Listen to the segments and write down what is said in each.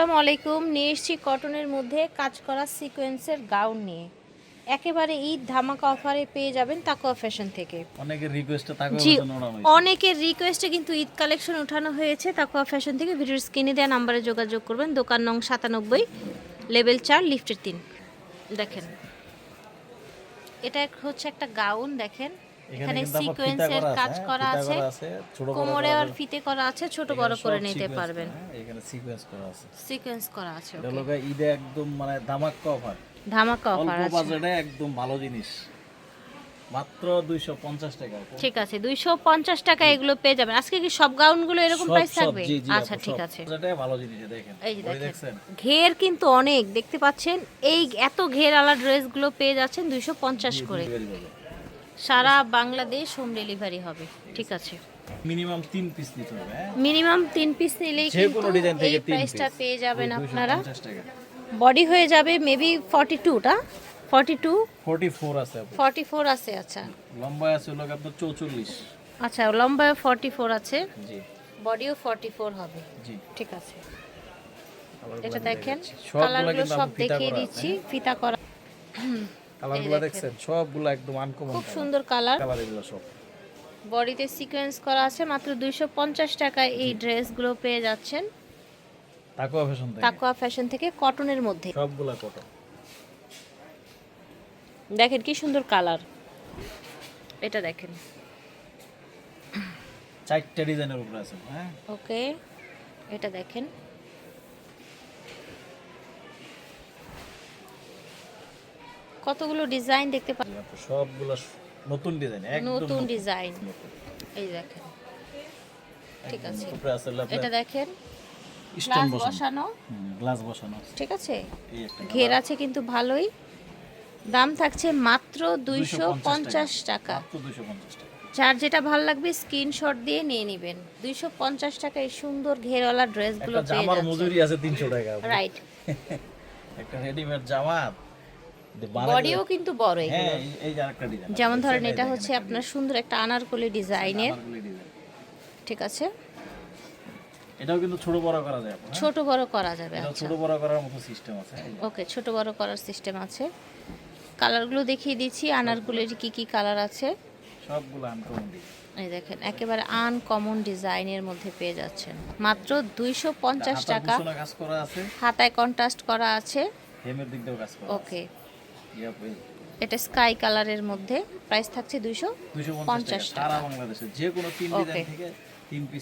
আসসালামু আলাইকুম। নিয়ে এসেছি কটনের মধ্যে কাজ করা সিকোয়েন্সের গাউন নিয়ে। একেবারে ঈদ ধামাকা অফারে পেয়ে যাবেন তাকোয়া ফ্যাশন থেকে। অনেকের রিকোয়েস্টে জি। অনেকের রিকোয়েস্টে কিন্তু ঈদ কালেকশন উঠানো হয়েছে তাকুয়া ফ্যাশন থেকে। ভিডিওর স্ক্রিনে দেওয়া নাম্বারে যোগাযোগ করবেন। দোকান নং সাতানব্বই লেভেল চার লিফটের তিন। দেখেন। এটা হচ্ছে একটা গাউন দেখেন। এখানে সিকোয়েন্সের কাজ হ্যাঁ, করা আছে। কোমরে আর ফিতে করা আছে ছোট বড় করে নিতে পারবেন। হ্যাঁ, এখানে সিকোয়েন্স করা আছে। সিকোয়েন্স করা আছে এটা গিয়ে ঈদে একদম মানে ধামাক্কা অফার ধামাকা অল্প অফার আছে বাজেটে একদম ভালো জিনিস। মাত্র 250 টাকা ঠিক আছে দুইশো পঞ্চাশ টাকা এগুলো পেয়ে যাবেন। আজকে কি সব গাউনগুলো এরকম সব- প্রাইস থাকবে? আচ্ছা ঠিক আছে। বাজেটে ভালো জিনিস দেখেন। এই যে দেখেন। ঘের কিন্তু অনেক দেখতে পাচ্ছেন? এই এত ঘের আলা ড্রেসগুলো পেয়ে যাচ্ছেন দুইশো পঞ্চাশ করে। সারা বাংলাদেশ হোম ডেলিভারি হবে। ঠিক আছে। মিনিমাম 3 পিস নিতে হবে হ্যাঁ? মিনিমাম তিন পিস নিলেই কিন্তু এই 3 প্রাইসটা পেয়ে যাবেন আপনারা। 250 টাকা। বডি হয়ে যাবে মেবি ফর্টি টুটা ফর্টি টু 44 আছে আপু ফর্টি ফোর আছে আচ্ছা। লম্বা আছে গিয়ে আপনার 44 আচ্ছা লম্বা ফর্টি ফোর আছে। জি। বডিও ফর্টি ফোর হবে। জি। ঠিক আছে। এটা দেখেন। কালারগুলো সব দেখিয়ে দিচ্ছি ফিতা করা। কালারগুলো দেখছেন? সবগুলো একদম আনকমন খুব সুন্দর কালার কালার এগুলো সব। বডিতে সিকোয়েন্স করা আছে মাত্র দুইশো পঞ্চাশ টাকায় এই ড্রেসগুলো পেয়ে যাচ্ছেন। তাকওয়া ফ্যাশন থেকে। তাকুয়া ফ্যাশন থেকে কটনের মধ্যে। সবগুলা কটন দেখেন কি সুন্দর কালার এটা দেখেন। চারটা ডিজাইনের উপরে আছে হ্যাঁ? ওকে এটা দেখেন। কতগুলো ডিজাইন দেখতে পা জি আপু, সবগুলা নতুন ডিজাইন একদম নতুন ডিজাইন এই দেখেন। ঠিক আছে। এটা দেখেন গ্লাস বসানো। গ্লাস বসানো ঠিক আছে? ঘের আছে কিন্তু ভালোই। দাম থাকছে মাত্র দুইশো পঞ্চাশ টাকা। মাত্র 250 টাকা। যার যেটা ভালো লাগবে স্ক্রিনশট দিয়ে নিয়ে নেবেন। দুইশো পঞ্চাশ টাকা এই সুন্দর ঘেরওয়ালা ড্রেসগুলো পেয়ে যাচ্ছে মজুরি আছে 300 টাকা রাইট একটা রেডিমেড জামা বডিও কিন্তু বড় হ্যাঁ যেমন ধরেন এটা হচ্ছে আপনার সুন্দর একটা আনারকলি ডিজাইনের ঠিক আছে? এটাও কিন্তু ছোট বড় করা যায় আপু, হ্যাঁ? ছোট বড় করা যাবে আচ্ছা। ছোট বড় করার মতো সিস্টেম আছে ওকে ছোট বড় করার সিস্টেম আছে। কালারগুলো দেখিয়ে দিচ্ছি আনারকুলির কি কি কালার আছে? সবগুলো আনকমন এই দেখেন একেবারে আনকমন ডিজাইনের মধ্যে পেয়ে যাচ্ছেন। মাত্র দুইশো পঞ্চাশ টাকা। হাতায় কন্ট্রাস্ট করা আছে। হেমের দিক দিয়েও কাজ করা ওকে। এটা স্কাই কালারের মধ্যে প্রাইস থাকছে দুইশো 250 পঞ্চাশ টাকা। বাংলাদেশে যে কোনো তিন ডিজাইন থেকে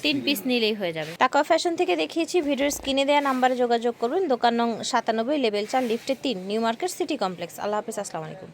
তিন পিস নিলেই হয়ে যাবে। টাকা ফ্যাশন থেকে দেখিয়েছি ভিডিওর স্ক্রিনে দেওয়া নাম্বারে যোগাযোগ করুন। দোকান নং সাতানব্বই লেভেল চার লিফটে তিন নিউ মার্কেট সিটি কমপ্লেক্স। আল্লাহ হাফিজ আসসালামু আলাইকুম।